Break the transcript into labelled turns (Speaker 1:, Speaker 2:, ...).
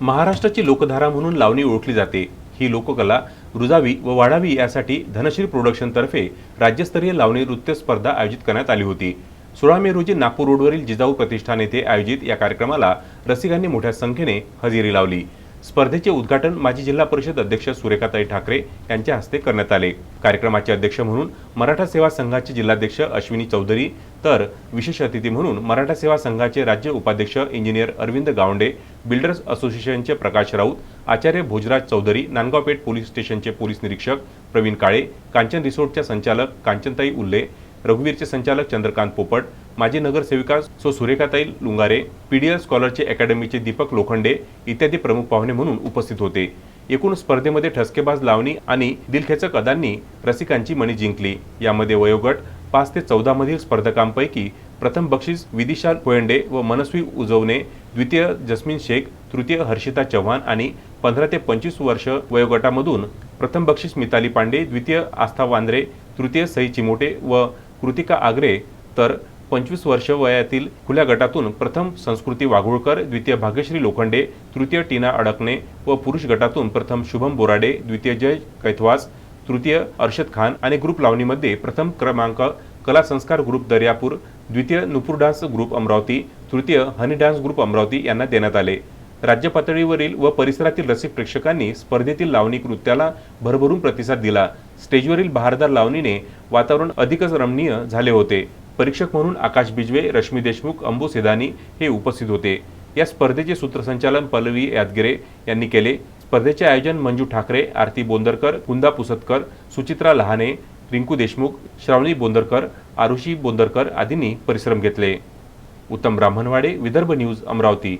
Speaker 1: महाराष्ट्राची लोकधारा म्हणून लावणी ओळखली जाते. ही लोककला रुजावी व वाढावी यासाठी धनश्री प्रोडक्शनतर्फे राज्यस्तरीय लावणी नृत्य स्पर्धा आयोजित करण्यात आली होती. सोळा मे रोजी नागपूर रोडवरील जिजाऊ प्रतिष्ठान येथे आयोजित या कार्यक्रमाला रसिकांनी मोठ्या संख्येने हजेरी लावली. स्पर्धेचे उद्घाटन माजी जिल्हा परिषद अध्यक्ष सुरेखाताई ठाकरे यांच्या हस्ते करण्यात आले. कार्यक्रमाचे अध्यक्ष म्हणून मराठा सेवा संघाचे जिल्हाध्यक्ष अश्विनी चौधरी तर विशेष अतिथी म्हणून मराठा सेवा संघाचे राज्य उपाध्यक्ष इंजिनियर अरविंद गावंडे बिल्डर्स असोसिएशनचे प्रकाश राऊत आचार्य भोजराज चौधरी नांदगावपेठ पोलीस स्टेशनचे पोलीस निरीक्षक प्रवीण काळे कांचन रिसोर्टच्या संचालक कांचनताई उल्ले रघुवीरचे संचालक चंद्रकांत पोपट माजी नगरसेविका सो सुरेखाताई लुंगारे पीडीएल स्कॉलरचे अकॅडमीचे दीपक लोखंडे इत्यादी प्रमुख पाहुणे म्हणून उपस्थित होते. एकूण स्पर्धेमध्ये ठसकेबाज लावणी आणि दिलखेचक अदांनी रसिकांची मणी जिंकली. यामध्ये वयोगट पाच ते चौदा मधील स्पर्धकांपैकी प्रथम बक्षीस विदिशा कोयंडे व मनस्वी उजवणे द्वितीय जस्मिन शेख तृतीय हर्षिता चव्हाण आणि पंधरा ते पंचवीस वर्ष वयोगटामधून प्रथम बक्षीस मिताली पांडे द्वितीय आस्था वांद्रे तृतीय सई चिमोटे व कृतिका आगरे तर पंचवीस वर्ष वयातील खुल्या गटातून प्रथम संस्कृती वाघुळकर द्वितीय भाग्यश्री लोखंडे तृतीय टीना अडकणे व पुरुष गटातून प्रथम शुभम बोराडे द्वितीय जय कैथवास तृतीय अर्षद खान आणि ग्रुप लावणीमध्ये प्रथम क्रमांक कला संस्कार ग्रुप दर्यापूर द्वितीय नुपूर डान्स ग्रुप अमरावती तृतीय हनी डान्स ग्रुप अमरावती यांना देण्यात आले. राज्य पातळीवरील व परिसरातील रसिक प्रेक्षकांनी स्पर्धेतील लावणी नृत्याला भरभरून प्रतिसाद दिला. स्टेजवरील बहारदार लावणीने वातावरण अधिकच रमणीय झाले होते. परीक्षक म्हणून आकाश बिजवे रश्मी देशमुख अंबू सेदानी हे उपस्थित होते. या स्पर्धेचे सूत्रसंचालन पल्लवी यादगिरे यांनी केले. स्पर्धेचे आयोजन मंजू ठाकरे आरती बोंदरकर कुंदा पुसतकर सुचित्रा लहाने रिंकू देशमुख श्रावणी बोंदरकर आरुषी बोंदरकर आदींनी परिश्रम घेतले. उत्तम ब्राह्मणवाडे विदर्भ न्यूज अमरावती.